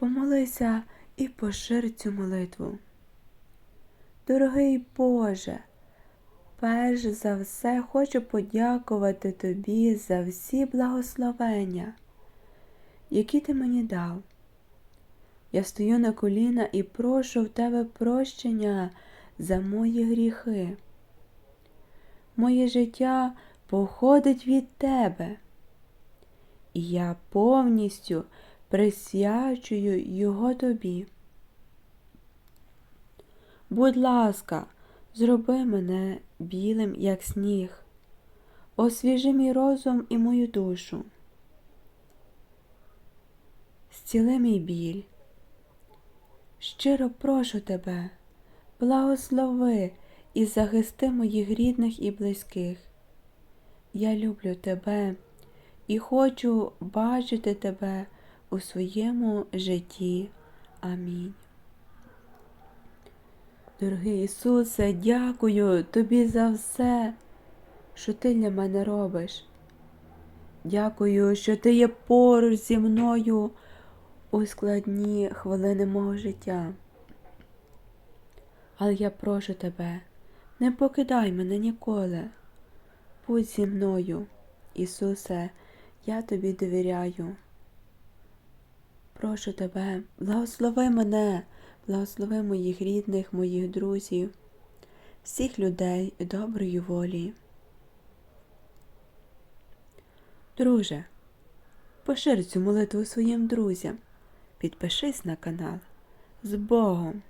помолися і пошир цю молитву. Дорогий Боже, перш за все хочу подякувати Тобі за всі благословення, які ти мені дав. Я стою на коліна і прошу в Тебе прощення за мої гріхи. Моє життя походить від Тебе, і я повністю присвячую його Тобі. Будь ласка, зроби мене білим, як сніг, освіжи мій розум і мою душу. Зціли мій біль. Щиро прошу тебе, благослови і захисти моїх рідних і близьких. Я люблю тебе і хочу бачити тебе у своєму житті. Амінь. Дорогий Ісусе, дякую тобі за все, що ти для мене робиш. Дякую, що ти є поруч зі мною у складні хвилини мого життя. Але я прошу тебе, не покидай мене ніколи. Будь зі мною, Ісусе, я тобі довіряю. Прошу тебе, благослови мене, благослови моїх рідних, моїх друзів, всіх людей доброї волі. Друже, пошир цю молитву своїм друзям, підпишись на канал. З Богом!